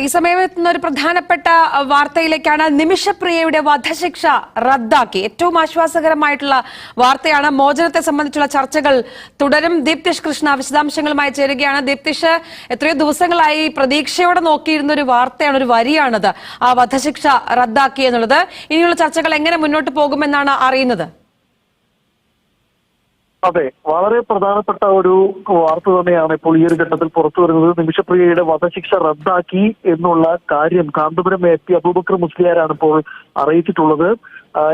ഈ സമയം ഒരു പ്രധാനപ്പെട്ട വാർത്തയിലേക്കാണ് നിമിഷപ്രിയയുടെ വധശിക്ഷ റദ്ദാക്കി. ഏറ്റവും ആശ്വാസകരമായിട്ടുള്ള വാർത്തയാണ് മോചനത്തെ സംബന്ധിച്ചുള്ള ചർച്ചകൾ തുടരും. ദീപ്തിഷ് കൃഷ്ണ വിശദാംശങ്ങളുമായി ചേരുകയാണ്. ദീപ്തിഷ് എത്രയോ ദിവസങ്ങളായി പ്രതീക്ഷയോടെ നോക്കിയിരുന്ന ഒരു വാർത്തയാണ് ഒരു വരിയാണത് ആ വധശിക്ഷ റദ്ദാക്കി എന്നുള്ളത്. ഇനിയുള്ള ചർച്ചകൾ എങ്ങനെ മുന്നോട്ട് പോകുമെന്നാണ് അറിയുന്നത്? അതെ വളരെ പ്രധാനപ്പെട്ട ഒരു വാർത്ത തന്നെയാണ് ഇപ്പോൾ ഈ ഒരു ഘട്ടത്തിൽ പുറത്തു വരുന്നത്. നിമിഷപ്രിയയുടെ വധശിക്ഷ റദ്ദാക്കി എന്നുള്ള കാര്യം കാന്തപുരം എ പി അബൂബക്കർ മുസ്ലിയാരാണ് ഇപ്പോൾ അറിയിച്ചിട്ടുള്ളത്.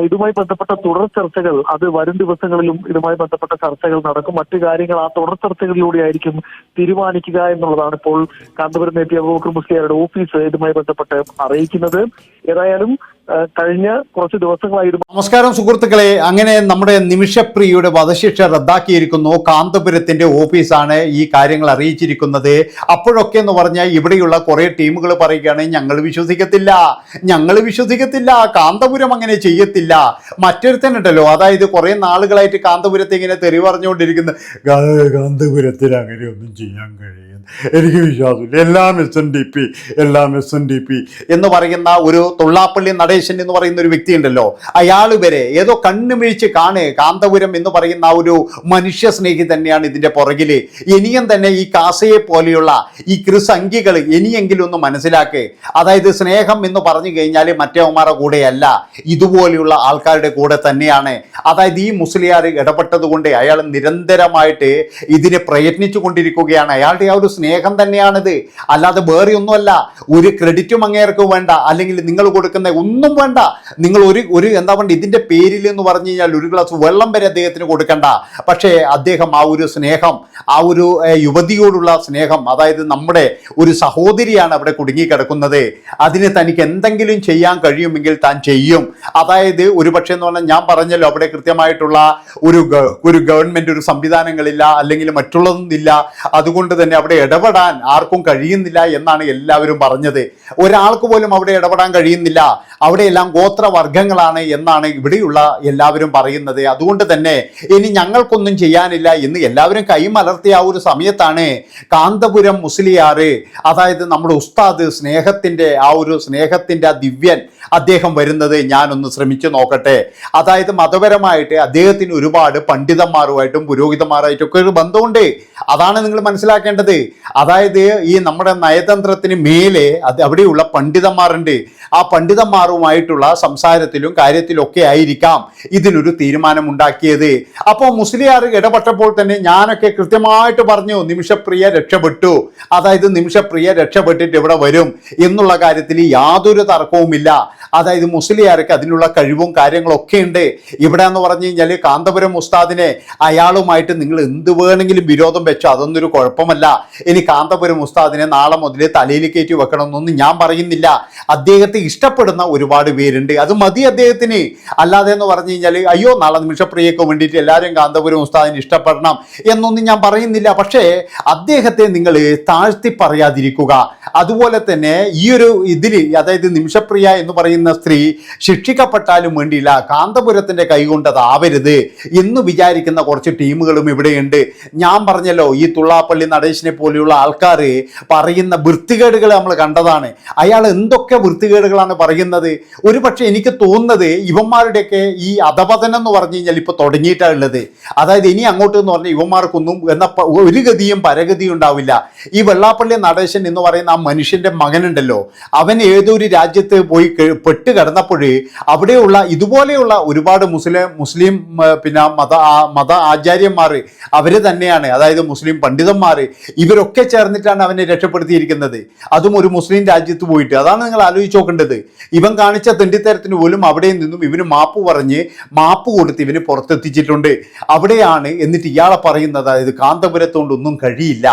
ഇതുമായി ബന്ധപ്പെട്ട തുടർ ചർച്ചകൾ അത് വരും ദിവസങ്ങളിലും ഇതുമായി ബന്ധപ്പെട്ട ചർച്ചകൾ നടക്കും. മറ്റു കാര്യങ്ങൾ ആ തുടർ ചർച്ചകളിലൂടെ ആയിരിക്കും തീരുമാനിക്കുക എന്നുള്ളതാണ് ഇപ്പോൾ കാന്തപുരം എത്തിയ അബൂബക്കർ മുസ്ലിയാരുടെ ഓഫീസ് ഇതുമായി ബന്ധപ്പെട്ട് അറിയിക്കുന്നത്. ഏതായാലും കഴിഞ്ഞ കുറച്ച് ദിവസങ്ങളായിരുന്നു. നമസ്കാരം സുഹൃത്തുക്കളെ. അങ്ങനെ നമ്മുടെ നിമിഷപ്രിയയുടെ വധശിക്ഷ റദ്ദാക്കിയിരിക്കുന്നു. കാന്തപുരത്തിന്റെ ഓഫീസാണ് ഈ കാര്യങ്ങൾ അറിയിച്ചിരിക്കുന്നത്. അപ്പോഴൊക്കെ എന്ന് പറഞ്ഞാൽ ഇവിടെയുള്ള കുറെ ടീമുകൾ പറയുകയാണ് ഞങ്ങൾ വിശ്വസിക്കത്തില്ല ഞങ്ങൾ വിശ്വസിക്കത്തില്ല കാന്തപുരം അങ്ങനെ ചെയ്യത്തില്ല മറ്റൊരുത്തനുണ്ടല്ലോ. അതായത് കുറെ നാളുകളായിട്ട് കാന്തപുരത്ത് ഇങ്ങനെ തെറി പറഞ്ഞുകൊണ്ടിരിക്കുന്ന. കാന്തപുരത്തിൽ അങ്ങനെ അങ്ങനെയൊന്നും ചെയ്യാൻ കഴിയും എനിക്ക് വിശ്വാസമില്ല. എല്ലാം എസ് എൻ ഡി പി എല്ലാം എസ് എൻ ഡി പി എന്ന് പറയുന്ന ഒരു തുള്ളാപ്പള്ളി നടേശൻ എന്ന് പറയുന്ന ഒരു വ്യക്തി ഉണ്ടല്ലോ അയാൾ വരെ ഏതോ കണ്ണുമിഴിച്ച് കാണേ. കാന്തപുരം എന്ന് പറയുന്ന ഒരു മനുഷ്യ സ്നേഹി തന്നെയാണ് ഇതിന്റെ പുറകിൽ. ഇനിയും തന്നെ ഈ കാസയെ പോലെയുള്ള ഈ കൃസംഗികൾ ഇനിയെങ്കിലും ഒന്ന് മനസ്സിലാക്കേ. അതായത് സ്നേഹം എന്ന് പറഞ്ഞു കഴിഞ്ഞാൽ മറ്റേവന്മാരുടെ കൂടെയല്ല. ഇതുപോലെയുള്ള ആൾക്കാരുടെ കൂടെ തന്നെയാണ്. അതായത് ഈ മുസ്ലിയാർ ഇടപെട്ടത് കൊണ്ട് അയാൾ നിരന്തരമായിട്ട് ഇതിനെ പ്രയത്നിച്ചു കൊണ്ടിരിക്കുകയാണ്. അയാളുടെ ആ ഒരു സ്നേഹം തന്നെയാണിത്. അല്ലാതെ വേറെ ഒന്നുമല്ല. ഒരു ക്രെഡിറ്റും അങ്ങേർക്ക് വേണ്ട. അല്ലെങ്കിൽ നിങ്ങൾ കൊടുക്കുന്ന ഒന്നും വേണ്ട. നിങ്ങൾ ഒരു ഒരു എന്താ പറയുക ഇതിന്റെ പേരിൽ എന്ന് പറഞ്ഞു കഴിഞ്ഞാൽ ഒരു ഗ്ലാസ് വെള്ളം വരെ അദ്ദേഹത്തിന് കൊടുക്കണ്ട. പക്ഷേ അദ്ദേഹം ആ ഒരു സ്നേഹം ആ ഒരു യുവതിയോടുള്ള സ്നേഹം അതായത് നമ്മുടെ ഒരു സഹോദരിയാണ് അവിടെ കുടുങ്ങിക്കിടക്കുന്നത് അതിന് തനിക്ക് എന്തെങ്കിലും ചെയ്യാൻ കഴിയുമെങ്കിൽ താൻ ചെയ്യും. അതായത് ഒരു പക്ഷേ എന്ന് പറഞ്ഞാൽ ഞാൻ പറഞ്ഞല്ലോ അവിടെ കൃത്യമായിട്ടുള്ള ഒരു ഒരു ഗവൺമെന്റ് ഒരു സംവിധാനങ്ങളില്ല അല്ലെങ്കിൽ മറ്റുള്ളതൊന്നുമില്ല അതുകൊണ്ട് തന്നെ അവിടെ ഇടപെടാൻ ആർക്കും കഴിയുന്നില്ല എന്നാണ് എല്ലാവരും പറഞ്ഞത്. ഒരാൾക്ക് പോലും അവിടെ ഇടപെടാൻ കഴിയുന്നില്ല. അവിടെയെല്ലാം ഗോത്രവർഗങ്ങളാണ് എന്നാണ് ഇവിടെയുള്ള എല്ലാവരും പറയുന്നത്. അതുകൊണ്ട് തന്നെ ഇനി ഞങ്ങൾക്കൊന്നും ചെയ്യാനില്ല എന്ന് എല്ലാവരും കൈമലർത്തിയ ആ ഒരു സമയത്താണ് കാന്തപുരം മുസ്ലിയാറ് അതായത് നമ്മുടെ ഉസ്താദ് സ്നേഹത്തിന്റെ ആ ഒരു സ്നേഹത്തിന്റെ ആ ദിവ്യൻ അദ്ദേഹം വരുന്നത്. ഞാനൊന്ന് ശ്രമിച്ചു നോക്കട്ടെ. അതായത് മതപരമായിട്ട് അദ്ദേഹത്തിന് ഒരുപാട് പണ്ഡിതന്മാരുമായിട്ടും പുരോഹിതന്മാരായിട്ടും ഒക്കെ ഒരു ബന്ധമുണ്ട്. അതാണ് നിങ്ങൾ മനസ്സിലാക്കേണ്ടത്. അതായത് ഈ നമ്മുടെ നയതന്ത്രത്തിന് മേലെ അത് അവിടെയുള്ള പണ്ഡിതന്മാരുണ്ട്. ആ പണ്ഡിതന്മാരുമായിട്ടുള്ള സംസാരത്തിലും കാര്യത്തിലൊക്കെ ആയിരിക്കാം ഇതിനൊരു തീരുമാനമുണ്ടാക്കിയത്. അപ്പോൾ മുസ്ലിയാർ ഇടപെട്ടപ്പോൾ തന്നെ ഞാനൊക്കെ കൃത്യമായിട്ട് പറഞ്ഞു നിമിഷപ്രിയ രക്ഷപ്പെട്ടു. അതായത് നിമിഷപ്രിയ രക്ഷപ്പെട്ടിട്ട് ഇവിടെ വരും? എന്നുള്ള കാര്യത്തിൽ യാതൊരു തർക്കവുമില്ല. അതായത് മുസ്ലിയാർക്ക് അതിനുള്ള കാര്യങ്ങളൊക്കെ ഉണ്ട്. ഇവിടെ എന്ന് പറഞ്ഞു കഴിഞ്ഞാൽ കാന്തപുരം ഉസ്താദിനെ അയാളുമായിട്ട് നിങ്ങൾ എന്ത് വേണമെങ്കിലും വിരോധം വെച്ചോ അതൊന്നും ഒരു കുഴപ്പമല്ല. ഇനി കാന്തപുരം ഉസ്താദിനെ നാളെ മുതൽ തലയിൽ കയറ്റി വെക്കണമെന്നൊന്നും ഞാൻ പറയുന്നില്ല. അദ്ദേഹത്തെ ഇഷ്ടപ്പെടുന്ന ഒരുപാട് പേരുണ്ട്. അത് മതി അദ്ദേഹത്തിന്. അല്ലാതെ എന്ന് പറഞ്ഞു കഴിഞ്ഞാൽ അയ്യോ നാളെ നിമിഷപ്രിയക്ക് വേണ്ടിയിട്ട് എല്ലാവരും കാന്തപുരം ഉസ്താദിനെ ഇഷ്ടപ്പെടണം എന്നൊന്നും ഞാൻ പറയുന്നില്ല. പക്ഷേ അദ്ദേഹത്തെ നിങ്ങൾ താഴ്ത്തി പറയാതിരിക്കുക. അതുപോലെ തന്നെ ഈ ഒരു ഇതിൽ അതായത് നിമിഷപ്രിയ എന്ന് പറയുന്ന സ്ത്രീ ശിക്ഷിക്കപ്പെട്ടാലും വേണ്ടിയില്ല. കാന്തപുരത്തിന്റെ കൈകൊണ്ട് അതാവരുത് എന്ന് വിചാരിക്കുന്ന കുറച്ച് ടീമുകളും ഇവിടെയുണ്ട്. ഞാൻ പറഞ്ഞല്ലോ ഈ തുള്ളാപ്പള്ളി നടേശിനെ പോലെയുള്ള ആൾക്കാർ പറയുന്ന വൃത്തികേടുകൾ നമ്മൾ കണ്ടതാണ്. അയാൾ എന്തൊക്കെ വൃത്തികേടുകളാണ് പറയുന്നത്? ഒരു പക്ഷേ എനിക്ക് തോന്നുന്നത് ഇവന്മാരുടെയൊക്കെ ഈ അധപതനം എന്ന് പറഞ്ഞു കഴിഞ്ഞാൽ ഇപ്പോൾ തുടങ്ങിയിട്ടാണ് ഉള്ളത്. അതായത് ഇനി അങ്ങോട്ട് എന്ന് പറഞ്ഞാൽ ഇവന്മാർക്കൊന്നും എന്ന ഒരു ഗതിയും പരഗതിയും ഉണ്ടാവില്ല. ഈ വെള്ളാപ്പള്ളി നടേശൻ എന്ന് പറയുന്ന ആ മനുഷ്യന്റെ മകനുണ്ടല്ലോ. അവൻ ഏതൊരു രാജ്യത്ത് പോയി പെട്ട് കിടന്നപ്പോൾ അവിടെയുള്ള ഇതുപോലെയുള്ള ഒരുപാട് മുസ്ലിം മുസ്ലിം പിന്നെ മത മത ആചാര്യന്മാർ അവർ തന്നെയാണ്. അതായത് മുസ്ലിം പണ്ഡിതന്മാർ ഇവരൊക്കെ ചേർന്നിട്ടാണ് അവനെ രക്ഷപ്പെടുത്തിയിരിക്കുന്നത്. അതും ഒരു മുസ്ലിം രാജ്യത്ത് പോയിട്ട്. അതാണ് നിങ്ങൾ ആലോചിച്ച് നോക്കേണ്ടത്. ഇവൻ കാണിച്ച തെണ്ടിത്തരത്തിന് പോലും അവിടെ നിന്നും ഇവന് മാപ്പ് പറഞ്ഞ് മാപ്പ് കൊടുത്ത് ഇവന് പുറത്തെത്തിച്ചിട്ടുണ്ട്. അവിടെയാണ് എന്നിട്ട് ഇയാളെ പറയുന്നത് അതായത് കാന്തപുരത്തോണ്ട് ഒന്നും കഴിയില്ല.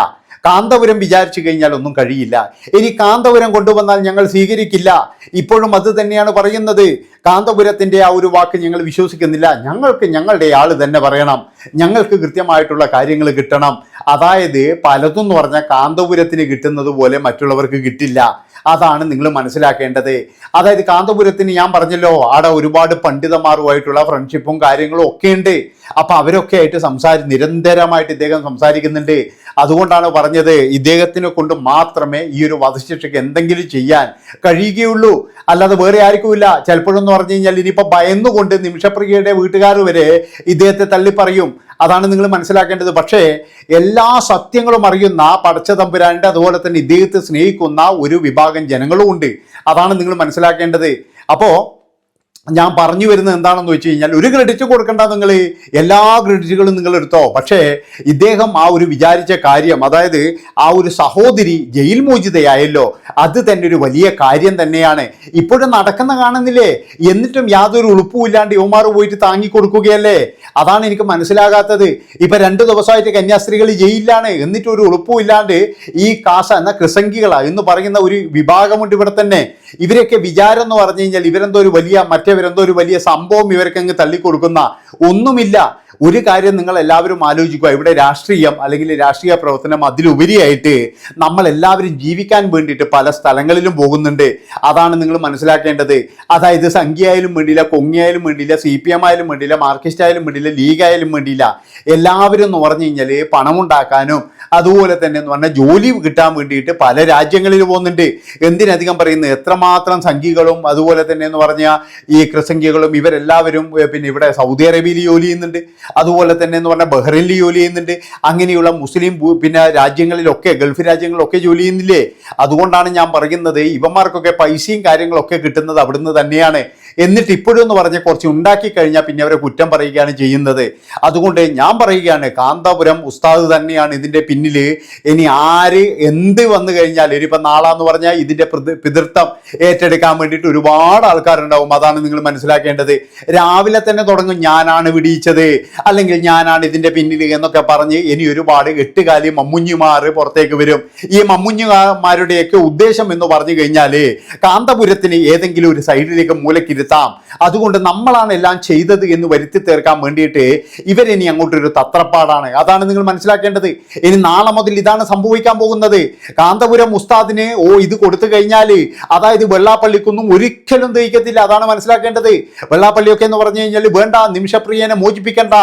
കാന്തപുരം വിചാരിച്ചു കഴിഞ്ഞാൽ ഒന്നും കഴിയില്ല. ഇനി കാന്തപുരം കൊണ്ടുവന്നാൽ ഞങ്ങൾ സ്വീകരിക്കില്ല. ഇപ്പോഴും അത് തന്നെയാണ് പറയുന്നത്. കാന്തപുരത്തിന്റെ ആ ഒരു വാക്ക് ഞങ്ങൾ വിശ്വസിക്കുന്നില്ല. ഞങ്ങൾക്ക് ഞങ്ങളുടെ ആൾ തന്നെ പറയണം. ഞങ്ങൾക്ക് കൃത്യമായിട്ടുള്ള കാര്യങ്ങൾ കിട്ടണം. അതായത് പലതും എന്ന് പറഞ്ഞാൽ കാന്തപുരത്തിന് കിട്ടുന്നത് പോലെ മറ്റുള്ളവർക്ക് കിട്ടില്ല. അതാണ് നിങ്ങൾ മനസ്സിലാക്കേണ്ടത്. അതായത് കാന്തപുരത്തിന് ഞാൻ പറഞ്ഞല്ലോ അവിടെ ഒരുപാട് പണ്ഡിതന്മാരുമായിട്ടുള്ള ഫ്രണ്ട്ഷിപ്പും കാര്യങ്ങളും ഒക്കെ ഉണ്ട്. അപ്പൊ അവരൊക്കെ ആയിട്ട് സംസാരി നിരന്തരമായിട്ട് ഇദ്ദേഹം സംസാരിക്കുന്നുണ്ട്. അതുകൊണ്ടാണ് പറഞ്ഞത് ഇദ്ദേഹത്തിനെ കൊണ്ട് മാത്രമേ ഈ ഒരു വധശിക്ഷയ്ക്ക് എന്തെങ്കിലും ചെയ്യാൻ കഴിയുകയുള്ളൂ. അല്ലാതെ വേറെ ആർക്കുമില്ല. ചിലപ്പോഴെന്ന് പറഞ്ഞു കഴിഞ്ഞാൽ ഇനിയിപ്പോൾ ഭയന്നുകൊണ്ട് നിമിഷപ്രിയയുടെ വീട്ടുകാർ വരെ ഇദ്ദേഹത്തെ തള്ളിപ്പറയും. അതാണ് നിങ്ങൾ മനസ്സിലാക്കേണ്ടത്. പക്ഷേ എല്ലാ സത്യങ്ങളും അറിയുന്ന പടച്ച തമ്പുരാന്റെ അതുപോലെ തന്നെ ഇദ്ദേഹത്തെ സ്നേഹിക്കുന്ന ഒരു വിഭാഗം ജനങ്ങളും ഉണ്ട്. അതാണ് നിങ്ങൾ മനസ്സിലാക്കേണ്ടത്. അപ്പോൾ ഞാൻ പറഞ്ഞു വരുന്നത് എന്താണെന്ന് വെച്ച് കഴിഞ്ഞാൽ ഒരു ക്രെഡിറ്റ് കൊടുക്കണ്ട നിങ്ങൾ എല്ലാ ക്രെഡിറ്റുകളും നിങ്ങൾ എടുത്തോ. പക്ഷേ ഇദ്ദേഹം ആ ഒരു വിചാരിച്ച കാര്യം അതായത് ആ ഒരു സഹോദരി ജയിൽ മോചിതയായല്ലോ. അത് തന്നെ ഒരു വലിയ കാര്യം തന്നെയാണ്. ഇപ്പോഴും നടക്കുന്ന കാണുന്നില്ലേ? എന്നിട്ടും യാതൊരു ഉളുപ്പുമില്ലാണ്ട് യുവമാർ പോയിട്ട് താങ്ങി കൊടുക്കുകയല്ലേ? അതാണ് എനിക്ക് മനസ്സിലാകാത്തത്. ഇപ്പം രണ്ട് ദിവസമായിട്ട് കന്യാസ്ത്രീകൾ ജയിലിലാണ്. എന്നിട്ട് ഒരു ഉളുപ്പുമില്ലാണ്ട് ഈ കാസ എന്ന കൃസംഗികള എന്ന് പറയുന്ന ഒരു വിഭാഗമുണ്ട് ഇവിടെ തന്നെ. ഇവരൊക്കെ വിചാരം എന്ന് പറഞ്ഞു കഴിഞ്ഞാൽ ഇവരെന്തോ ഒരു വലിയ മറ്റേവരെന്തോ ഒരു വലിയ സംഭവം ഇവർക്കങ്ങ് തള്ളിക്കൊടുക്കുന്ന ഒന്നുമില്ല. ഒരു കാര്യം നിങ്ങൾ എല്ലാവരും ആലോചിക്കുക. ഇവിടെ രാഷ്ട്രീയം അല്ലെങ്കിൽ രാഷ്ട്രീയ പ്രവർത്തനം അതിലുപരിയായിട്ട് നമ്മൾ എല്ലാവരും ജീവിക്കാൻ വേണ്ടിയിട്ട് പല സ്ഥലങ്ങളിലും പോകുന്നുണ്ട്. അതാണ് നിങ്ങൾ മനസ്സിലാക്കേണ്ടത്. അതായത് സംഖ്യയായാലും വേണ്ടിയില്ല കൊങ്ങിയായാലും വേണ്ടിയില്ല സി പി എം ആയാലും വേണ്ടിയില്ല മാർക്സിസ്റ്റ് ആയാലും വേണ്ടിയില്ല ലീഗ് ആയാലും വേണ്ടിയില്ല. എല്ലാവരും എന്ന് പറഞ്ഞു കഴിഞ്ഞാൽ പണമുണ്ടാക്കാനും അതുപോലെ തന്നെ എന്ന് പറഞ്ഞാൽ ജോലി കിട്ടാൻ വേണ്ടിയിട്ട് പല രാജ്യങ്ങളിൽ പോകുന്നുണ്ട്. എന്തിനധികം പറയുന്നത് എത്രമാത്രം സംഖ്യകളും അതുപോലെ തന്നെ എന്ന് പറഞ്ഞാൽ ഈ കൃസംഖ്യകളും ഇവരെല്ലാവരും പിന്നെ ഇവിടെ സൗദി അറേബ്യയിൽ ജോലി ചെയ്യുന്നുണ്ട്. അതുപോലെ തന്നെ എന്ന് പറഞ്ഞാൽ ബഹ്റൈനിൽ ജോലി ചെയ്യുന്നുണ്ട്. അങ്ങനെയുള്ള മുസ്ലിം പിന്നെ രാജ്യങ്ങളിലൊക്കെ ഗൾഫ് രാജ്യങ്ങളിലൊക്കെ ജോലി ചെയ്യുന്നില്ലേ? അതുകൊണ്ടാണ് ഞാൻ പറയുന്നത് ഇവന്മാർക്കൊക്കെ പൈസയും കാര്യങ്ങളൊക്കെ കിട്ടുന്നത് അവിടുന്ന് തന്നെയാണ്. എന്നിട്ട് ഇപ്പോഴും എന്ന് പറഞ്ഞ് കുറച്ച് ഉണ്ടാക്കി കഴിഞ്ഞാൽ പിന്നെ അവരെ കുറ്റം പറയുകയാണ് ചെയ്യുന്നത്. അതുകൊണ്ട് ഞാൻ പറയുകയാണ് കാന്തപുരം ഉസ്താദ് തന്നെയാണ് ഇതിന്റെ പിന്നിൽ ഇനി ആര് എന്ത് വന്നു കഴിഞ്ഞാൽ ഇനിയിപ്പോൾ നാളാന്ന് പറഞ്ഞാൽ ഇതിന്റെ പിതൃത്വം ഏറ്റെടുക്കാൻ വേണ്ടിയിട്ട് ഒരുപാട് ആൾക്കാരുണ്ടാവും. അതാണ് നിങ്ങൾ മനസ്സിലാക്കേണ്ടത്. രാവിലെ തന്നെ തുടങ്ങും ഞാനാണ് വിടിയിച്ചത്. അല്ലെങ്കിൽ ഞാനാണ് ഇതിന്റെ പിന്നിൽ എന്നൊക്കെ പറഞ്ഞ് ഇനി ഒരുപാട് എട്ടുകാലി മമ്മുഞ്ഞുമാർ പുറത്തേക്ക് വരും. ഈ മമ്മുഞ്ഞുമാരുടെയൊക്കെ ഉദ്ദേശം എന്ന് പറഞ്ഞു കഴിഞ്ഞാൽ കാന്തപുരത്തിന് ഏതെങ്കിലും ഒരു സൈഡിലേക്ക് മൂലക്കിരുത്താം. അതുകൊണ്ട് നമ്മളാണ് എല്ലാം ചെയ്തത് എന്ന് വരുത്തി തീർക്കാൻ വേണ്ടിയിട്ട് ഇവരിനി അങ്ങോട്ടൊരു തത്രപ്പാടാണ്. അതാണ് നിങ്ങൾ മനസ്സിലാക്കേണ്ടത്. ഇനി നാളെ മുതൽ ഇതാണ് സംഭവിക്കാൻ പോകുന്നത്. കാന്തപുരം ഉസ്താദിന് ഓ ഇത് കൊടുത്തു കഴിഞ്ഞാൽ അതായത് വെള്ളാപ്പള്ളിക്കൊന്നും ഒരിക്കലും ദഹിക്കത്തില്ല. അതാണ് മനസ്സിലാക്കേണ്ടത്. വെള്ളാപ്പള്ളിയൊക്കെ എന്ന് പറഞ്ഞു കഴിഞ്ഞാൽ വേണ്ട നിമിഷപ്രിയനെ മോചിപ്പിക്കണ്ട.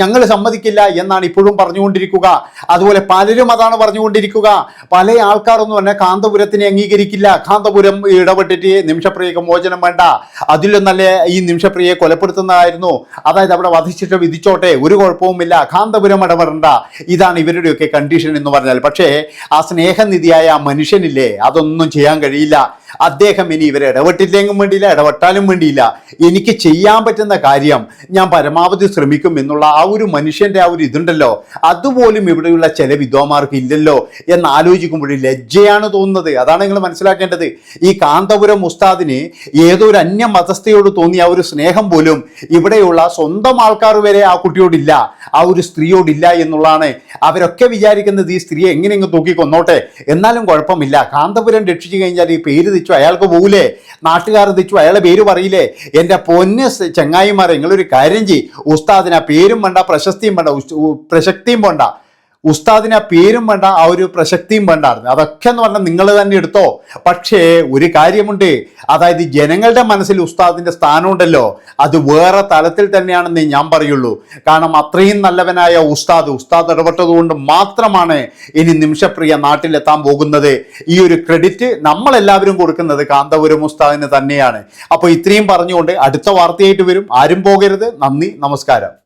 ഞങ്ങൾ സമ്മതിക്കില്ല എന്നാണ് ഇപ്പോഴും പറഞ്ഞുകൊണ്ടിരിക്കുക. അതുപോലെ പലരും അതാണ് പറഞ്ഞുകൊണ്ടിരിക്കുക. പല ആൾക്കാരൊന്നും തന്നെ കാന്തപുരത്തിനെ അംഗീകരിക്കില്ല. കാന്തപുരം ഇടപെട്ടിട്ട് നിമിഷപ്രിയക്ക് മോചനം വേണ്ട. അതിലൊന്നല്ലേ ഈ നിമിഷപ്രിയയെ കൊലപ്പെടുത്തുന്നതായിരുന്നു. അതായത് അവിടെ വധിച്ചിട്ട് വിധിച്ചോട്ടെ ഒരു കുഴപ്പവുമില്ല. കാന്തപുരം ഇടപെടണ്ട. ഇതാണ് ഇവരുടെയൊക്കെ കണ്ടീഷൻ എന്ന് പറഞ്ഞാൽ. പക്ഷേ ആ സ്നേഹനിധിയായ ആ മനുഷ്യനില്ലേ? അതൊന്നും ചെയ്യാൻ കഴിയില്ല. അദ്ദേഹം ഇനി ഇവരെ ഇടപെട്ടില്ലെങ്കിലും വേണ്ടിയില്ല ഇടപെട്ടാലും വേണ്ടിയില്ല. എനിക്ക് ചെയ്യാൻ പറ്റുന്ന കാര്യം ഞാൻ പരമാവധി ശ്രമിക്കും എന്നുള്ള ആ ഒരു മനുഷ്യന്റെ ആ ഒരു ഇതുണ്ടല്ലോ. അതുപോലും ഇവിടെയുള്ള ചില വിദ്വാന്മാർക്ക് ഇല്ലല്ലോ എന്ന് ആലോചിക്കുമ്പോൾ ലജ്ജയാണ് തോന്നുന്നത്. അതാണ് നിങ്ങൾ മനസ്സിലാക്കേണ്ടത്. ഈ കാന്തപുരം ഉസ്താദിന് ഏതോ ഒരു അന്യ മതസ്ഥയോട് തോന്നിയ ആ ഒരു സ്നേഹം പോലും ഇവിടെയുള്ള സ്വന്തം ആൾക്കാർ വരെ ആ കുട്ടിയോടില്ല ആ ഒരു സ്ത്രീയോടില്ല എന്നുള്ളതാണ്. അവരൊക്കെ വിചാരിക്കുന്നത് ഈ സ്ത്രീയെ എങ്ങനെയെങ്കിലും തൂക്കി കൊന്നോട്ടെ എന്നാലും കുഴപ്പമില്ല. കാന്തപുരം രക്ഷിച്ചു കഴിഞ്ഞാൽ ഈ പേര് തെച്ചു അയാൾക്ക് പോകൂലേ നാട്ടുകാർ തെച്ചു അയാളെ പേര് പറയില്ലേ? എന്റെ പൊന്ന് ചങ്ങായിമാരെ നിങ്ങളൊരു കാര്യം ചെയ്യും. ഉസ്താദിന് ആ പേരും വേണ്ട പ്രശസ്തിയും വേണ്ട പ്രശക്തിയും വേണ്ട. ഉസ്താദിന് ആ പേരും വേണ്ട ആ ഒരു പ്രശക്തിയും വേണ്ടായിരുന്നു. അതൊക്കെ എന്ന് പറഞ്ഞാൽ നിങ്ങൾ തന്നെ എടുത്തോ. പക്ഷേ ഒരു കാര്യമുണ്ട്. അതായത് ജനങ്ങളുടെ മനസ്സിൽ ഉസ്താദിന്റെ സ്ഥാനമുണ്ടല്ലോ. അത് വേറെ തലത്തിൽ തന്നെയാണെന്ന് ഞാൻ പറയുള്ളൂ. കാരണം അത്രയും നല്ലവനായ ഉസ്താദ് ഉസ്താദ് ഇടപെട്ടതുകൊണ്ട് മാത്രമാണ് ഇനി നിമിഷപ്രിയ നാട്ടിലെത്താൻ പോകുന്നത്. ഈ ഒരു ക്രെഡിറ്റ് നമ്മളെല്ലാവരും കൊടുക്കുന്നത് കാന്തപുരം ഉസ്താദിന് തന്നെയാണ്. അപ്പോൾ ഇത്രയും പറഞ്ഞുകൊണ്ട് അടുത്ത വാർത്തയായിട്ട് വരും. ആരും പോകരുത്. നന്ദി നമസ്കാരം.